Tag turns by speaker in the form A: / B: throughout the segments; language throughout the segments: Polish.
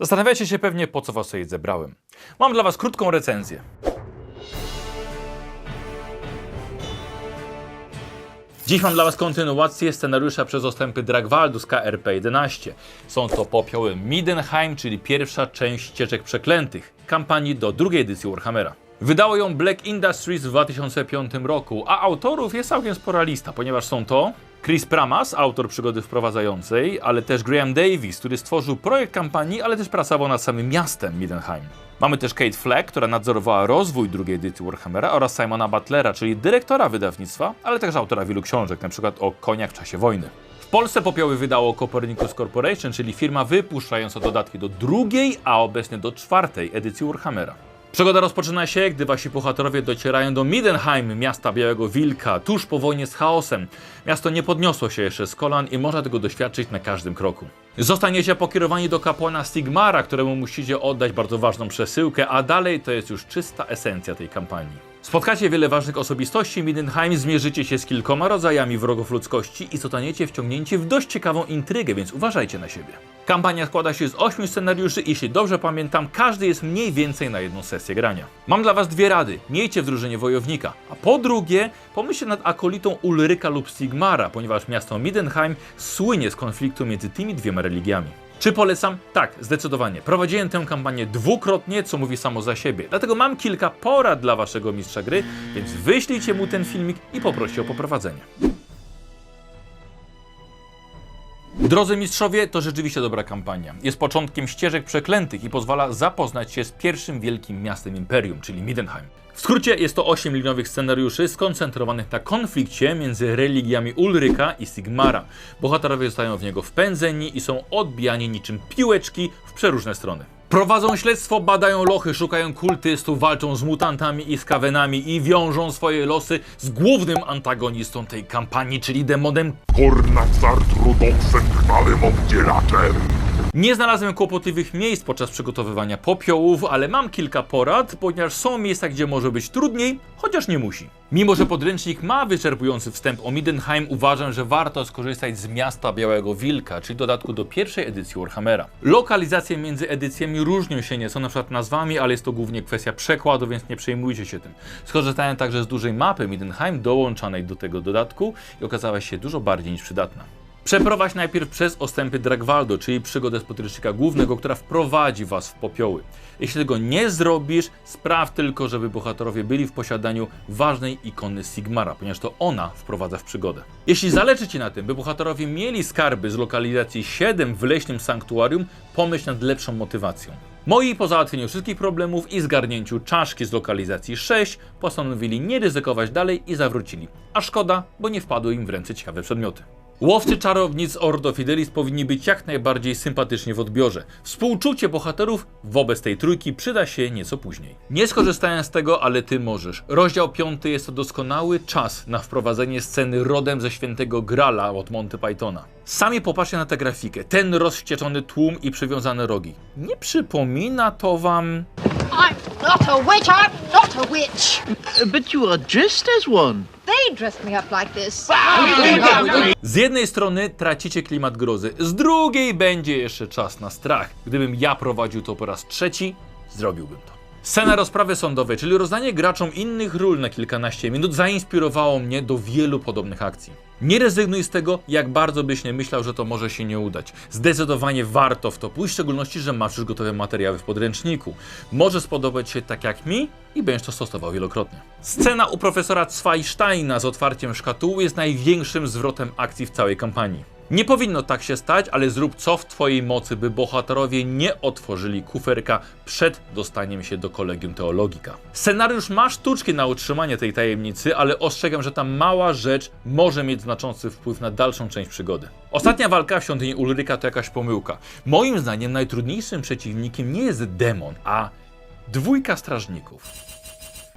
A: Zastanawiacie się pewnie, po co was tutaj zebrałem. Mam dla was krótką recenzję. Dziś mam dla Was kontynuację scenariusza przez ostępy Dragwaldu z KRP-11. Są to popioły Midenheim, czyli pierwsza część ścieżek przeklętych, kampanii do drugiej edycji Warhammera. Wydało ją Black Industries w 2005 roku, a autorów jest całkiem spora lista, ponieważ są to Chris Pramas, autor przygody wprowadzającej, ale też Graham Davis, który stworzył projekt kampanii, ale też pracował nad samym miastem Midenheim. Mamy też Kate Fleck, która nadzorowała rozwój drugiej edycji Warhammera oraz Simona Butlera, czyli dyrektora wydawnictwa, ale też autora wielu książek, np. o koniach w czasie wojny. W Polsce popioły wydało Copernicus Corporation, czyli firma wypuszczająca dodatki do drugiej, a obecnie do czwartej edycji Warhammera. Przygoda rozpoczyna się, gdy wasi bohaterowie docierają do Midenheim, miasta Białego Wilka, tuż po wojnie z chaosem. Miasto nie podniosło się jeszcze z kolan i można tego doświadczyć na każdym kroku. Zostaniecie pokierowani do kapłana Sigmara, któremu musicie oddać bardzo ważną przesyłkę, a dalej to jest już czysta esencja tej kampanii. Spotkacie wiele ważnych osobistości Midenheim, zmierzycie się z kilkoma rodzajami wrogów ludzkości i zostaniecie wciągnięci w dość ciekawą intrygę, więc uważajcie na siebie. Kampania składa się z 8 scenariuszy i jeśli dobrze pamiętam, każdy jest mniej więcej na jedną sesję grania. Mam dla was dwie rady. Miejcie w drużynie wojownika, a po drugie, pomyślcie nad akolitą Ulryka lub Sigmara, ponieważ miasto Midenheim słynie z konfliktu między tymi dwiema religiami. Czy polecam? Tak, zdecydowanie. Prowadziłem tę kampanię dwukrotnie, co mówi samo za siebie. Dlatego mam kilka porad dla waszego mistrza gry, więc wyślijcie mu ten filmik i poproście o poprowadzenie. Drodzy mistrzowie, to rzeczywiście dobra kampania. Jest początkiem ścieżek przeklętych i pozwala zapoznać się z pierwszym wielkim miastem imperium, czyli Midenheim. W skrócie jest to 8 liniowych scenariuszy skoncentrowanych na konflikcie między religiami Ulryka i Sigmara. Bohaterowie zostają w niego wpędzeni i są odbijani niczym piłeczki w przeróżne strony. Prowadzą śledztwo, badają lochy, szukają kultystów, walczą z mutantami i skawenami i wiążą swoje losy z głównym antagonistą tej kampanii, czyli demonem
B: Kornazar Trudoksem krwawym obdzielaczem.
A: Nie znalazłem kłopotliwych miejsc podczas przygotowywania popiołów, ale mam kilka porad, ponieważ są miejsca, gdzie może być trudniej, chociaż nie musi. Mimo, że podręcznik ma wyczerpujący wstęp o Midenheim, uważam, że warto skorzystać z miasta Białego Wilka, czyli dodatku do pierwszej edycji Warhammera. Lokalizacje między edycjami różnią się nieco, na przykład nazwami, ale jest to głównie kwestia przekładu, więc nie przejmujcie się tym. Skorzystałem także z dużej mapy Midenheim dołączonej do tego dodatku i okazała się dużo bardziej niż przydatna. Przeprowadź najpierw przez ostępy Dragwaldo, czyli przygodę z podręcznika głównego, która wprowadzi was w popioły. Jeśli tego nie zrobisz, spraw tylko, żeby bohaterowie byli w posiadaniu ważnej ikony Sigmara, ponieważ to ona wprowadza w przygodę. Jeśli zależy ci na tym, by bohaterowie mieli skarby z lokalizacji 7 w leśnym sanktuarium, pomyśl nad lepszą motywacją. Moi po załatwieniu wszystkich problemów i zgarnięciu czaszki z lokalizacji 6 postanowili nie ryzykować dalej i zawrócili. A szkoda, bo nie wpadły im w ręce ciekawe przedmioty. Łowcy czarownic Ordo Fidelis powinni być jak najbardziej sympatycznie w odbiorze. Współczucie bohaterów wobec tej trójki przyda się nieco później. Nie skorzystałem z tego, ale ty możesz. Rozdział 5 jest to doskonały czas na wprowadzenie sceny rodem ze świętego Grala od Monty Pythona. Sami popatrzcie na tę grafikę. Ten rozwścieczony tłum i przywiązane rogi. Nie przypomina to wam...
C: I'm not a witch. I'm not a witch.
D: But you are dressed as one.
A: Z jednej strony tracicie klimat grozy, z drugiej będzie jeszcze czas na strach. Gdybym ja prowadził to po raz trzeci, zrobiłbym to. Scena rozprawy sądowej, czyli rozdanie graczom innych ról na kilkanaście minut, zainspirowało mnie do wielu podobnych akcji. Nie rezygnuj z tego, jak bardzo byś nie myślał, że to może się nie udać. Zdecydowanie warto w to pójść, w szczególności, że masz już gotowe materiały w podręczniku. Może spodobać się tak jak mi i będziesz to stosował wielokrotnie. Scena u profesora Zweisteina z otwarciem szkatuły jest największym zwrotem akcji w całej kampanii. Nie powinno tak się stać, ale zrób co w Twojej mocy, by bohaterowie nie otworzyli kuferka przed dostaniem się do kolegium teologika. Scenariusz ma sztuczki na utrzymanie tej tajemnicy, ale ostrzegam, że ta mała rzecz może mieć znaczący wpływ na dalszą część przygody. Ostatnia walka w świątyni Ulryka to jakaś pomyłka. Moim zdaniem najtrudniejszym przeciwnikiem nie jest demon, a dwójka strażników.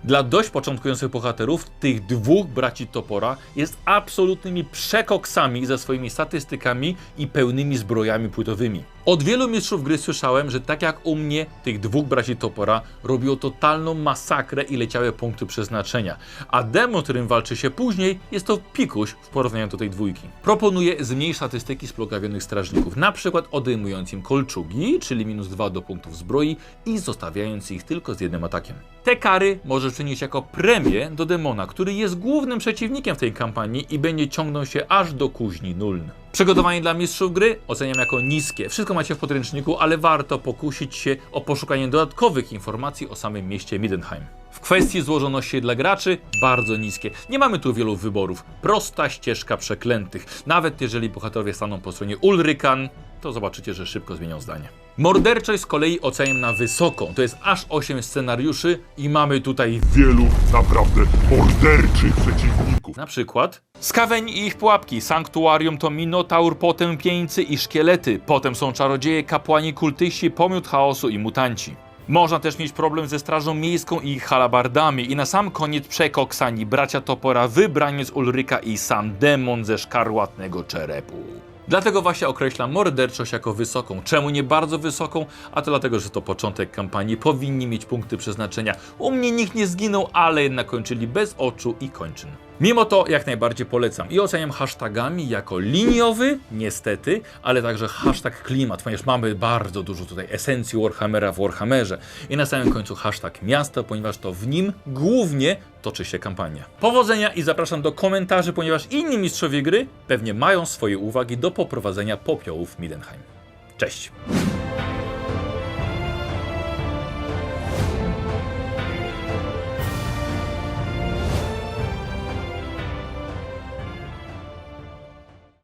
A: Dla dość początkujących bohaterów, tych dwóch braci Topora jest absolutnymi przekoksami ze swoimi statystykami i pełnymi zbrojami płytowymi. Od wielu mistrzów gry słyszałem, że tak jak u mnie, tych dwóch braci topora robiło totalną masakrę i leciały punkty przeznaczenia. A demon, którym walczy się później, jest to pikuś w porównaniu do tej dwójki. Proponuję zmniejszyć statystyki splugawionych strażników, na przykład odejmując im kolczugi, czyli minus 2 do punktów zbroi i zostawiając ich tylko z jednym atakiem. Te kary możesz przynieść jako premię do demona, który jest głównym przeciwnikiem w tej kampanii i będzie ciągnął się aż do kuźni Nuln. Przygotowanie dla mistrzów gry oceniam jako niskie. Wszystko macie w podręczniku, ale warto pokusić się o poszukanie dodatkowych informacji o samym mieście Middenheim. W kwestii złożoności dla graczy bardzo niskie. Nie mamy tu wielu wyborów. Prosta ścieżka przeklętych. Nawet jeżeli bohaterowie staną po stronie Ulrykan, to zobaczycie, że szybko zmienią zdanie. Morderczość z kolei oceniam na wysoką. To jest aż 8 scenariuszy i mamy tutaj
B: Wielu naprawdę morderczych przeciwników.
A: na przykład Skaweni i ich pułapki, Sanktuarium to Minotaur, potem pieńcy i szkielety, potem są czarodzieje, kapłani, kultyści, pomiót chaosu i mutanci. Można też mieć problem ze strażą miejską i halabardami i na sam koniec przekoksani bracia Topora, wybraniec Ulryka i sam demon ze szkarłatnego czerepu. Dlatego właśnie określam morderczość jako wysoką. Czemu nie bardzo wysoką? A to dlatego, że to początek kampanii, powinni mieć punkty przeznaczenia. U mnie nikt nie zginął, ale jednak kończyli bez oczu i kończyn. Mimo to jak najbardziej polecam i oceniam hashtagami jako liniowy, niestety, ale także hashtag klimat, ponieważ mamy bardzo dużo tutaj esencji Warhammera w Warhammerze. I na samym końcu hashtag miasto, ponieważ to w nim głównie toczy się kampania. Powodzenia i zapraszam do komentarzy, ponieważ inni mistrzowie gry pewnie mają swoje uwagi do poprowadzenia popiołów Middenheim. Cześć!